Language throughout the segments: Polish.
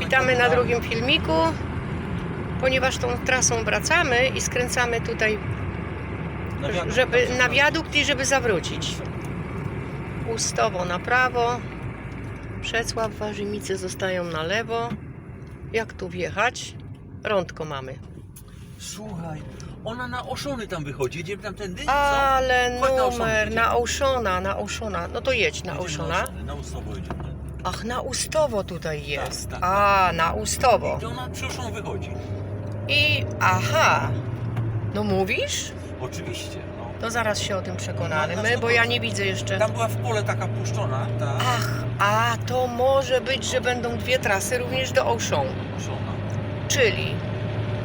Witamy na drugim filmiku, ponieważ tą trasą wracamy i skręcamy tutaj, żeby na wiadukt i żeby zawrócić. Ustowo na prawo, Przecław, Warzymice zostają na lewo. Jak tu wjechać? Rądko mamy. Słuchaj, ona na Oszony tam wychodzi, jedziemy tam tędy? co? Ale Chodź na numer na Oszona, na Oszona. No to jedź na Oszona. Oszony, Na jedziemy. Ach, na Ustowo tutaj jest. tak, A, na Ustowo. I to ona przy Oszon wychodzi. I aha. No mówisz? Oczywiście, no. To zaraz się o tym przekonamy, No, my, na bo ja 100%. nie widzę jeszcze. Tam była w pole taka puszczona, ta Ach, a to może być, że będą dwie trasy również do Auchan. Oszona. Czyli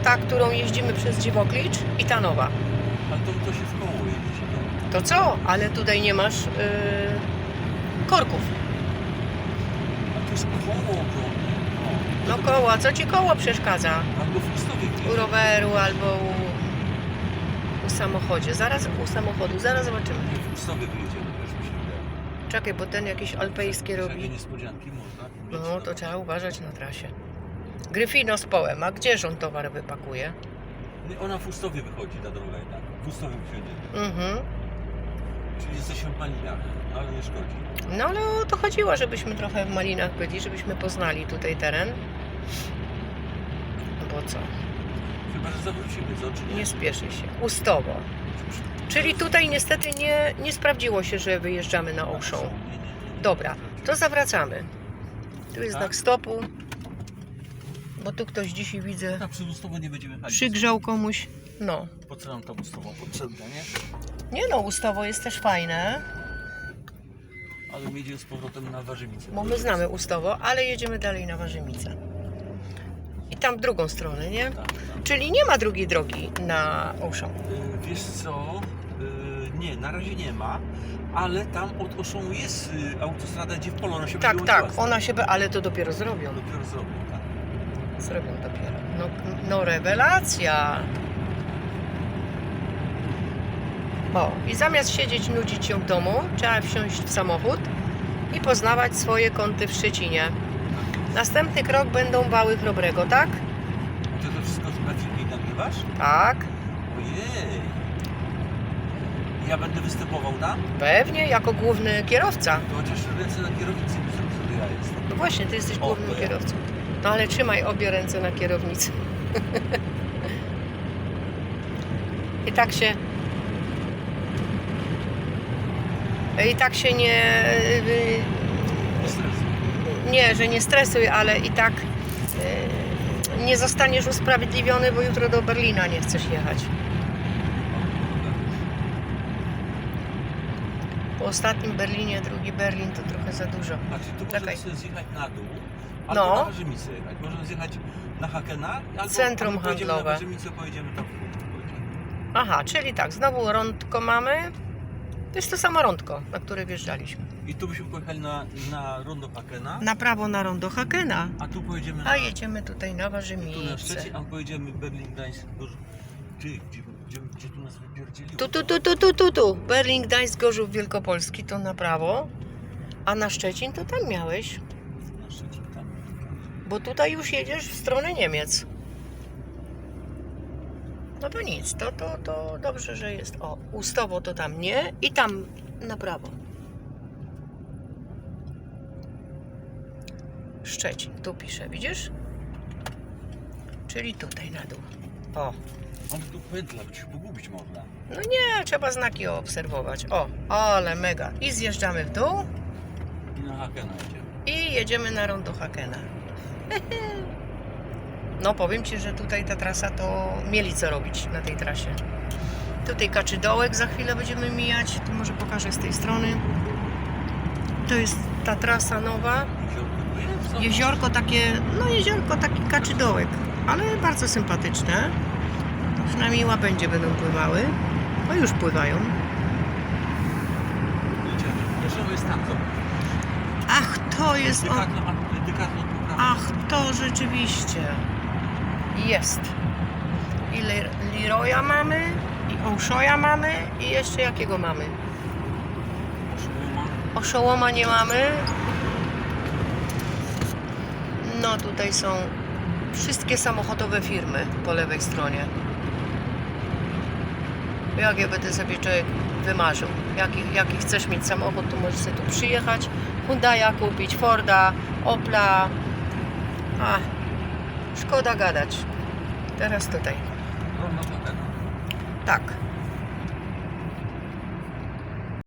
ta, którą jeździmy przez Dziwoklicz i ta nowa. Ale to, to się w koło. To co? Ale tutaj nie masz yy, korków. A to jest koło ogromne. No. No koła, co ci koło przeszkadza? Albo w Ustowie U roweru albo u, u samochodzie. Zaraz u samochodu, zaraz zobaczymy. Nie, w Ustowie wyjedziemy, też mi się wydaje. Czekaj, bo ten jakieś alpejskie Takie robi. niespodzianki można mieć No na- to trzeba uważać na trasie. Gryfino z połem, a gdzież on towar wypakuje? Nie, Ona w Ustowie wychodzi, ta droga jednak. W Ustowie wysiądzie. Mhm. Czyli jesteśmy w Malinach, no ale nie szkodzi. No ale o to chodziło, żebyśmy trochę w Malinach byli, żebyśmy poznali tutaj teren. No Bo co? Chyba, że zawrócimy, co? Czy nie? Nie spieszy się. Ustowo. Czyli tutaj niestety nie, nie sprawdziło się, że wyjeżdżamy na Auchan. Nie, nie, nie, nie. Dobra, to zawracamy. Tu jest Tak? znak stopu. Bo tu ktoś dzisiaj widzę Na przed Ustową nie będziemy przygrzał komuś. No. Po co nam ta Ustawą potrzebna, nie? Nie no, Ustowo jest też fajne, Ale my jedziemy z powrotem na Warzywicę. bo my znamy Ustowo, ale jedziemy dalej na Warzymicę. I tam w drugą stronę, nie? Tak, tak. Czyli nie ma drugiej drogi na Auchan. Y, Wiesz co? Y, Nie, na razie nie ma, ale tam od Oszą jest y, autostrada, gdzie w polu ona się Tak, będzie tak, łączyła ona się, be- ale to dopiero zrobią. Dopiero zrobią, tak. Zrobią dopiero. No, no rewelacja. O, i zamiast siedzieć, nudzić się w domu, trzeba wsiąść w samochód i poznawać swoje kąty w Szczecinie. Następny krok będą wały chrobrego, tak? Ty to wszystko na filmie nagrywasz? Tak, Ojej! Ja będę występował tam? pewnie, jako główny kierowca. To chociaż ręce na kierownicy mi że ja jestem. No właśnie, ty jesteś O, głównym to ja. kierowcą. No ale trzymaj obie ręce na kierownicy. I tak się. I tak się nie. Nie stresuj. Nie, że nie stresuj, ale i tak y, nie zostaniesz usprawiedliwiony, bo jutro do Berlina nie chcesz jechać. Po ostatnim Berlinie, drugi Berlin to trochę za dużo. Znaczy, tu Czekaj. możemy sobie zjechać na dół, albo No. na Warzymicę jechać. Możemy zjechać na Hakena, albo Centrum albo handlowe. na Warzymicę, pojedziemy tam w. Aha, czyli tak, znowu rądko mamy. To jest to samo rądko, na które wjeżdżaliśmy. I tu byśmy pojechali na, na rondo Hakena, Na prawo na rondo Hakena. a tu pojedziemy na... A jedziemy tutaj na tu na Warzymice. Szczecin, a pojedziemy Berlin, Gdańsk, Gorzów. Ty, gdzie, gdzie, gdzie tu nas wypierdzieliło? Tu, tu, tu, tu, tu, tu, tu. Berlin, Gdańsk, Gorzów, Wielkopolski to na prawo. A na Szczecin to tam miałeś. Na Szczecin, tam. Bo tutaj już jedziesz w stronę Niemiec. No to nic, to, to, to dobrze, że jest. O, Ustowo to tam nie i tam na prawo. Szczecin, tu piszę, widzisz? Czyli tutaj na dół. O, Ale tu pętla, by się pogubić można. no nie, trzeba znaki obserwować. O, ale mega. I zjeżdżamy w dół I na Hakena jedziemy. i jedziemy na rondo Hakena. No powiem Ci, że tutaj ta trasa to mieli co robić na tej trasie. Tutaj Kaczydołek za chwilę będziemy mijać. Tu może pokażę z tej strony. To jest ta trasa nowa. Jeziorko takie, no jeziorko taki Kaczydołek, ale bardzo sympatyczne. Przynajmniej łabędzie będą pływały. No już pływają. Ach, to jest on. Ach, to rzeczywiście jest. I Le- Leroya mamy, i Oshoya mamy, i jeszcze jakiego mamy? Oszołoma nie mamy. No tutaj są wszystkie samochodowe firmy po lewej stronie. Jakie by sobie człowiek wymarzył. Jaki, jaki chcesz mieć samochód, to możesz sobie tu przyjechać. Hyundai'a kupić, Forda, Opla. A, szkoda gadać. Teraz tutaj. No, no to tak. Tak.